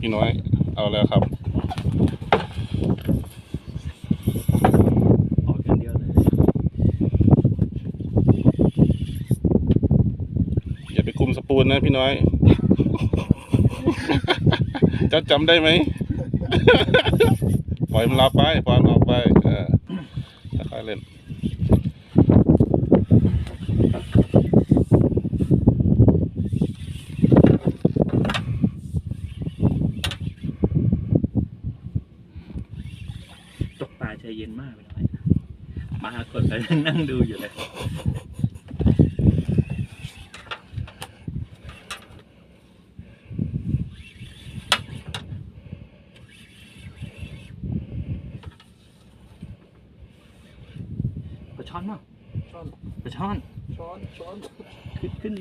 พี่น้อย เอาแล้วครับออกอย่างเดียวเลยอย่าไปคุมสปูนนะพี่น้อยจะจำได้ไหมปล่อยมันรับไปปล่อยมันออกไปเออค่อยเล่น ตกปลาใจเย็นมากไปหน่อยมากดไปนั่งดูอยู่เลยปลาช่อนมั้งช้อนปลาช่อนช้อนช้อน ขึ้นขึ้น